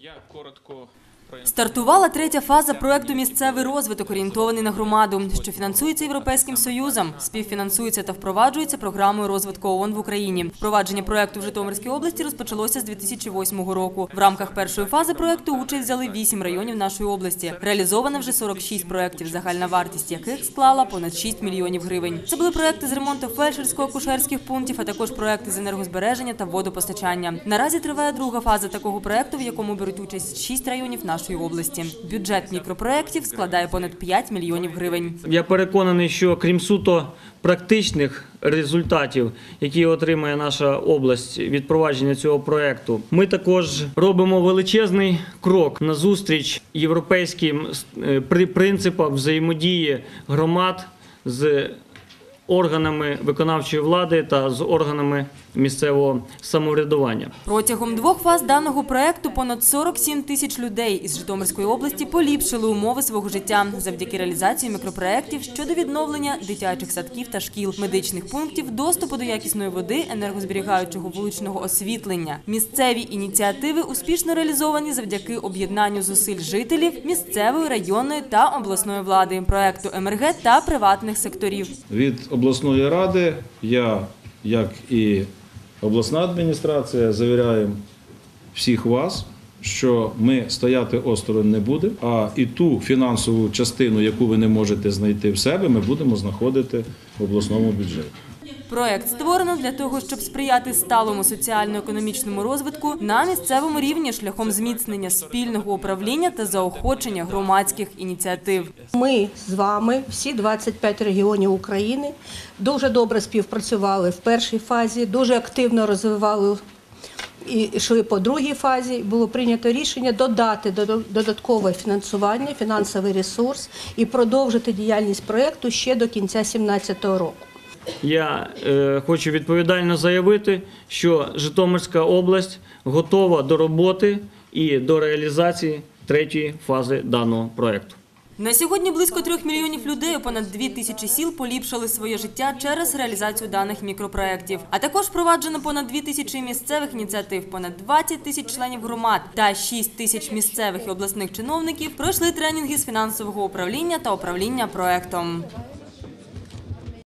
Я коротко Стартувала третя фаза проекту Місцевий розвиток орієнтований на громаду, що фінансується Європейським Союзом, співфінансується та впроваджується програмою розвитку ООН в Україні. Впровадження проекту в Житомирській області розпочалося з 2008 року. В рамках першої фази проекту участь взяли 8 районів нашої області. Реалізовано вже 46 проєктів, загальна вартість яких склала понад 6 мільйонів гривень. Це були проекти з ремонту фельдшерсько-акушерських пунктів, а також проекти з енергозбереження та водопостачання. Наразі триває друга фаза такого проекту, в якому беруть участь 6 районів нашої області. Бюджет мікропроєктів складає понад 5 мільйонів гривень. Я переконаний, що крім суто практичних результатів, які отримає наша область від провадження цього проекту, ми також робимо величезний крок назустріч європейським е, при- принципам взаємодії громад з органами виконавчої влади та з органами місцевого самоврядування. Протягом двох фаз даного проекту понад 47 тисяч людей із Житомирської області поліпшили умови свого життя завдяки реалізації мікропроєктів щодо відновлення дитячих садків та шкіл, медичних пунктів, доступу до якісної води, енергозберігаючого вуличного освітлення. Місцеві ініціативи успішно реалізовані завдяки об'єднанню зусиль жителів місцевої, районної та обласної влади, проекту МРГ та приватних секторів. Від обласної ради я, як і обласна адміністрація, завіряємо всіх вас, що ми стояти осторонь не будемо, а і ту фінансову частину, яку ви не можете знайти в себе, ми будемо знаходити в обласному бюджеті. Проект створено для того, щоб сприяти сталому соціально-економічному розвитку на місцевому рівні шляхом зміцнення спільного управління та заохочення громадських ініціатив. Ми з вами, всі 25 регіонів України, дуже добре співпрацювали в першій фазі, дуже активно розвивали і йшли по другій фазі. Було прийнято рішення додати додаткове фінансування, фінансовий ресурс і продовжити діяльність проєкту ще до кінця 2017 року. Я е, хочу відповідально заявити, що Житомирська область готова до роботи і до реалізації третьої фази даного проекту. На сьогодні близько трьох мільйонів людей у понад дві тисячі сіл поліпшили своє життя через реалізацію даних мікропроєктів. А також впроваджено понад дві тисячі місцевих ініціатив, понад 20 тисяч членів громад та 6 тисяч місцевих і обласних чиновників пройшли тренінги з фінансового управління та управління проектом.